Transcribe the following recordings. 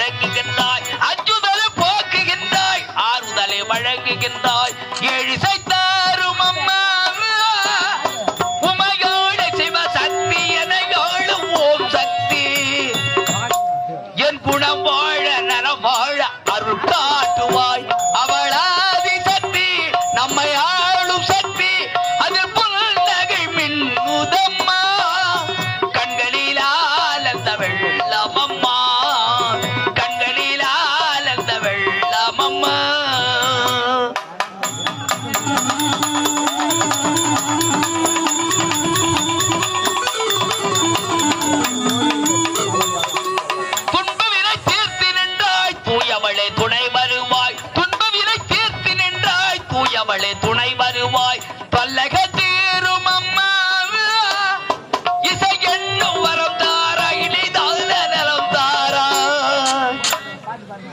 அடங்குகின்றாய் அஞ்சுதலை போக்குகின்றாய் ஆறுதலை வழங்குகின்றாய். எழிசை தாரும் அம்மா உமையோட சிவசக்தி எனையோடும் ஓம் சக்தி. என் குணம் வாழ நலம் வாழ அருள் காட்டுவாய். அவளாதி சக்தி நம்மை ஆளும் சக்தி. அவளே துணை வருவாய். பல்லக தீரும் அம்மா. இசை என்னும் வரம் தாரா இனிதான நலம் தாரா.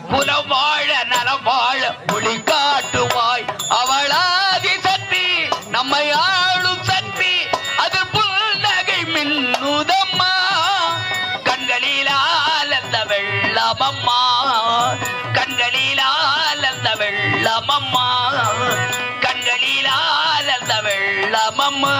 புலம் வாழ நலம் வாழ ஒளி காட்டுவாய். அவளாதி சக்தி நம்மை ஆளும் சக்தி. அது புன்னகை மின்னுதம்மா. கண்களில் ஆலந்த வெள்ளமம்மா. கண்களில் ஆலந்த வெள்ளமம்மா. கண்களில் ஆலந்த வெள்ளமம்மா